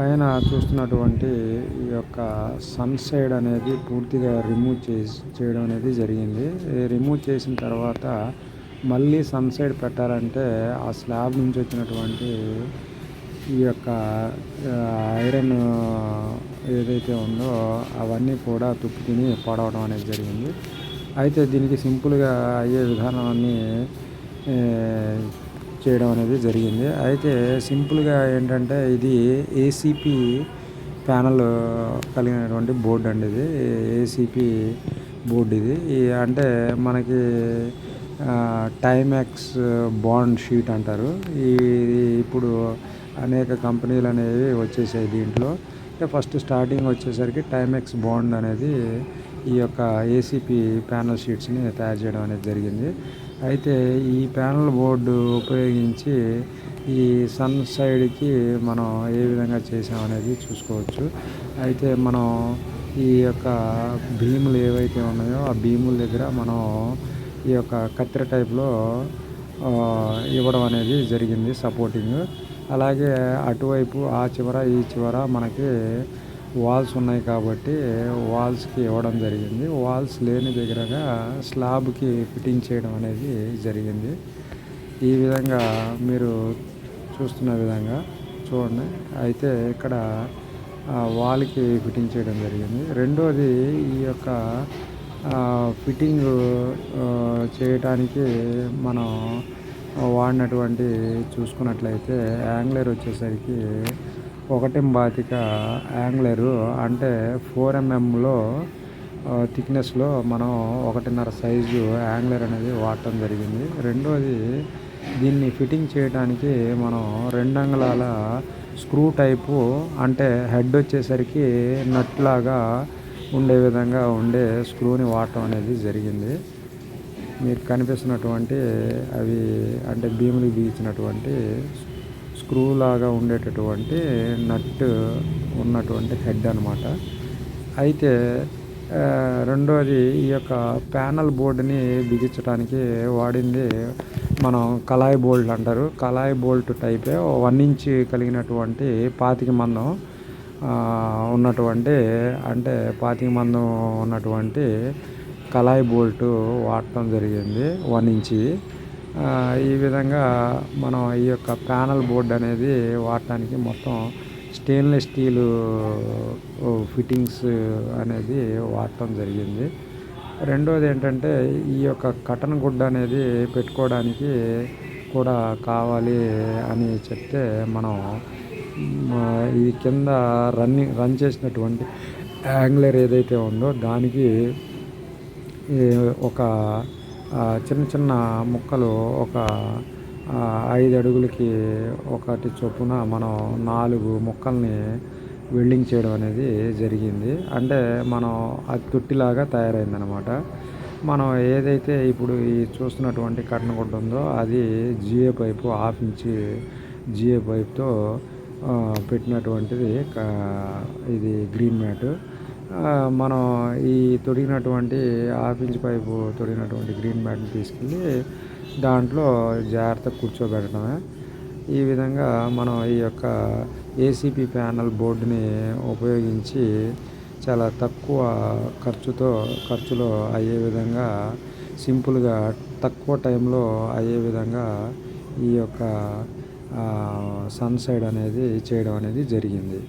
పైన చూస్తున్నటువంటి ఈ యొక్క సన్ సైడ్ అనేది పూర్తిగా రిమూవ్ చేసి చేయడం అనేది జరిగింది. రిమూవ్ చేసిన తర్వాత మళ్ళీ సన్ సైడ్ పెట్టాలంటే ఆ స్లాబ్ నుంచి వచ్చినటువంటి ఈ యొక్క ఐరన్ ఏదైతే ఉందో అవన్నీ కూడా తుప్పు తిని పడవడం అనేది జరిగింది. అయితే దీనికి సింపుల్గా అయ్యే విధానాన్ని చేయడం అనేది జరిగింది. అయితే సింపుల్గా ఏంటంటే ఇది ఏసీపీ ప్యానల్ కలిగినటువంటి బోర్డు అండి ఇది. ఏసీపీ బోర్డు ఇది. అంటే మనకి టైమ్యాక్స్ బాండ్ షీట్ అంటారు. ఈ ఇప్పుడు అనేక కంపెనీలు అనేవి వచ్చేసాయి దీంట్లో. అంటే ఫస్ట్ స్టార్టింగ్ వచ్చేసరికి టైమ్యాక్స్ బాండ్ అనేది ఈ యొక్క ఏసీపీ ప్యానల్ షీట్స్ని తయారు చేయడం అనేది జరిగింది. అయితే ఈ ప్యానల్ బోర్డు ఉపయోగించి ఈ సన్ సైడ్కి మనం ఏ విధంగా చేసామనేది చూసుకోవచ్చు. అయితే మనం ఈ యొక్క భీములు ఏవైతే ఉన్నాయో ఆ భీముల దగ్గర మనం ఈ యొక్క కత్తెర టైప్లో ఇవ్వడం అనేది జరిగింది సపోర్టింగ్ అలాగే అటువైపు ఆ చివర ఈ చివర మనకి వాల్స్ ఉన్నాయి కాబట్టి వాల్స్కి ఇవ్వడం జరిగింది. వాల్స్ లేని దగ్గరగా స్లాబ్కి ఫిట్టింగ్ చేయడం అనేది జరిగింది. ఈ విధంగా మీరు చూస్తున్న విధంగా చూడండి. అయితే ఇక్కడ వాల్కి ఫిట్టింగ్ చేయడం జరిగింది. రెండోది ఈ యొక్క ఫిట్టింగ్ చేయటానికి మనం వాడినటువంటి చూసుకున్నట్లయితే యాంగ్లర్ వచ్చేసరికి ఒకటి బాతిక యాంగ్లరు అంటే ఫోర్ ఎంఎంలో థిక్నెస్లో మనం ఒకటిన్నర సైజు యాంగ్లర్ అనేది వాడటం జరిగింది. రెండోది దీన్ని ఫిట్టింగ్ చేయడానికి మనం రెండు అంగుళాల స్క్రూ టైపు అంటే హెడ్ వచ్చేసరికి నట్లాగా ఉండే విధంగా ఉండే స్క్రూని వాడటం అనేది జరిగింది. మీకు కనిపిస్తున్నటువంటి అవి అంటే భీములు బిగించినటువంటి స్క్రూ లాగా ఉండేటటువంటి నట్ ఉన్నటువంటి హెడ్ అనమాట అయితే రెండోది ఈ యొక్క ప్యానల్ బోర్డుని బిగించడానికి వాడింది మనం కళాయి బోల్ట్ అంటారు. కళాయి బోల్ట్ టైపే వన్ ఇంచ్ కలిగినటువంటి పాతిక మందం ఉన్నటువంటి అంటే పాతిక మందం ఉన్నటువంటి కళాయి బోల్ట్ వాడటం జరిగింది వన్ ఇంచి. ఈ విధంగా మనం ఈ యొక్క ప్యానల్ బోర్డ్ అనేది వాడటానికి మొత్తం స్టెయిన్లెస్ స్టీలు ఫిట్టింగ్స్ అనేది వాడటం జరిగింది. రెండోది ఏంటంటే ఈ యొక్క కటన్ గుడ్డ అనేది పెట్టుకోవడానికి కూడా కావాలి అని చెప్తే మనం ఇది కింద రన్నింగ్ రన్ చేసినటువంటి యాంగ్లర్ ఏదైతే ఉందో దానికి ఒక చిన్న చిన్న ముక్కలు ఒక ఐదు అడుగులకి ఒకటి చొప్పున మనం నాలుగు ముక్కల్ని వెల్డింగ్ చేయడం అనేది జరిగింది. అంటే మనం అది తొట్టిలాగా తయారైందనమాట. మనం ఏదైతే ఇప్పుడు ఈ చూస్తున్నటువంటి కట్టన గుడ్డ ఉందో అది GA pipe half inch GA పైప్తో పెట్టినటువంటిది ఇది గ్రీన్ మ్యాట్. మనం ఈ తొడిగినటువంటి హాఫ్ ఇంచ్ పైపు తొడిగినటువంటి గ్రీన్ మ్యాట్ని తీసుకెళ్ళి దాంట్లో జాగ్రత్తగా కూర్చోబెట్టడమే. ఈ విధంగా మనం ఈ యొక్క ఏసీపీ ప్యానల్ బోర్డుని ఉపయోగించి చాలా తక్కువ ఖర్చుతో ఖర్చులో అయ్యే విధంగా సింపుల్గా తక్కువ టైంలో అయ్యే విధంగా ఈ యొక్క సన్ సైడ్ అనేది చేయడం అనేది జరిగింది.